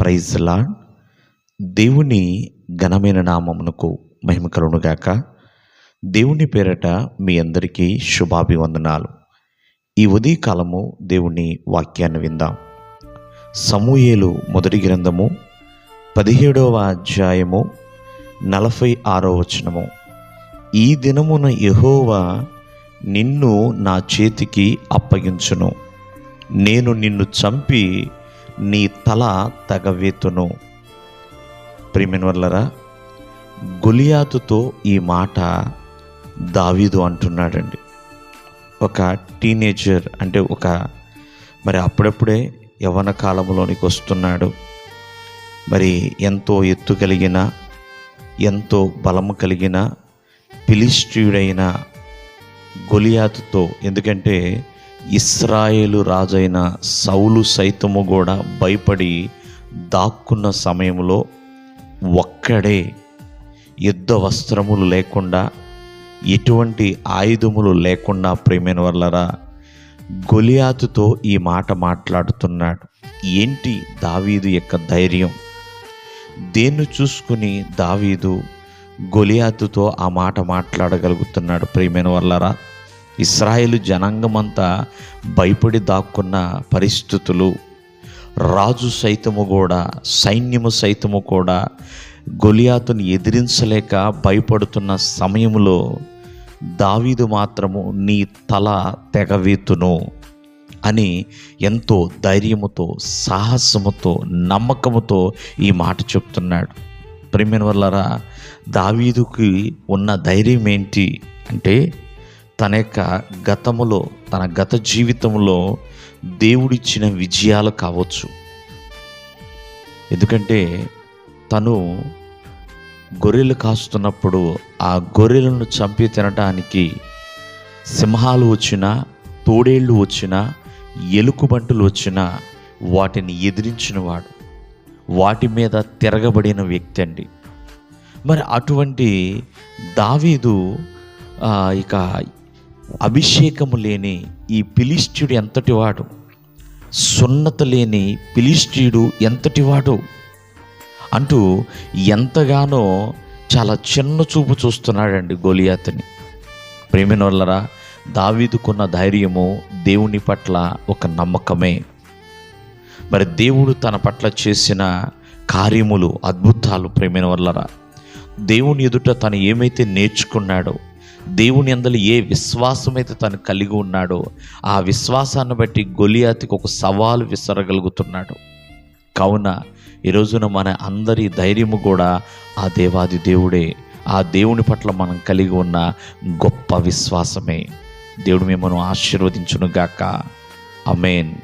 Praise lord దేవుని ఘనమైన నామమునకు మహిమ కలుగునుగాక దేవుని పేరట మీ అందరికీ శుభాభివందనాలు. ఈ ఉదయకాలము దేవుని వాక్యాన్ని విందాం. సమూయేలు మొదటి గ్రంథము పదిహేడవ అధ్యాయము నలభై ఆరో వచనము. ఈ దినమున యహోవా నిన్ను నా చేతికి అప్పగించును. నేను నిన్ను చంపి నీ తల తగవేతును. ప్రిమినవర్లరా గొలియాతుతో ఈ మాట దావీదు అంటున్నాడండి. ఒక టీనేజర్ అంటే ఒక మరి అప్పుడప్పుడే యవన కాలంలోనికి వస్తున్నాడు. మరి ఎంతో ఎత్తు కలిగిన ఎంతో బలము కలిగిన పిలిస్ట్యుడైన గొలియాతుతో ఎందుకంటే ఇస్రాయేలు రాజైన సౌలు సైతము కూడా భయపడి దాక్కున్న సమయంలో ఒక్కడే యుద్ధ వస్త్రములు లేకుండా ఎటువంటి ఆయుధములు లేకుండా ప్రేమైన వల్లరా గొలియాతుతో ఈ మాట మాట్లాడుతున్నాడు. ఏంటి దావీదు యొక్క ధైర్యం? దేన్ని చూసుకుని దావీదు గొలియాతుతో ఆ మాట మాట్లాడగలుగుతున్నాడు ప్రేమైన వల్లరా ఇస్రాయేలు జనాంగమంతా భయపడి దాక్కున్న పరిస్థితులు రాజు సైతము కూడా సైన్యము సైతము కూడా గొలియాతుని ఎదిరించలేక భయపడుతున్న సమయంలో దావీదు మాత్రము నీ తల తెగవేతును అని ఎంతో ధైర్యముతో సాహసముతో నమ్మకముతో ఈ మాట చెప్తున్నాడు. ప్రేమిన వల్లరా దావీదుకి ఉన్న ధైర్యం ఏంటి అంటే తన యొక్క గతములో తన గత జీవితంలో దేవుడిచ్చిన విజయాలు కావచ్చు. ఎందుకంటే తను గొర్రెలు కాస్తున్నప్పుడు ఆ గొర్రెలను చంపి తినడానికి సింహాలు వచ్చినా తోడేళ్ళు వచ్చినా ఎలుకుబంటులు వచ్చినా వాటిని ఎదిరించినవాడు. వాటి మీద తిరగబడిన వ్యక్తి అండి. మరి అటువంటి దావీదు ఇక అభిషేకము లేని ఈ పిలిస్టుడు ఎంతటివాడు? సున్నత లేని పిలిస్టీయుడు ఎంతటి వాడు అంటూ ఎంతగానో చాలా చిన్న చూపు చూస్తున్నాడండి గోలియాతని. ప్రేమిన వల్లరా దావీదుకున్న ధైర్యము దేవుని పట్ల ఒక నమ్మకమే. మరి దేవుడు తన పట్ల చేసిన కార్యములు అద్భుతాలు ప్రేమిన వల్లరా దేవుని ఎదుట తను ఏమైతే నేర్చుకున్నాడో దేవుని అందలు ఏ విశ్వాసం అయితే తను కలిగి ఉన్నాడో ఆ విశ్వాసాన్ని బట్టి గొలియాతికి ఒక సవాలు విసరగలుగుతున్నాడు. కావున ఈ రోజున మన అందరి ధైర్యము కూడా ఆ దేవాది దేవుడే ఆ దేవుని పట్ల మనం కలిగి ఉన్న గొప్ప విశ్వాసమే. దేవుడు మిమ్మల్ని ఆశీర్వదించునుగాక. అమేన్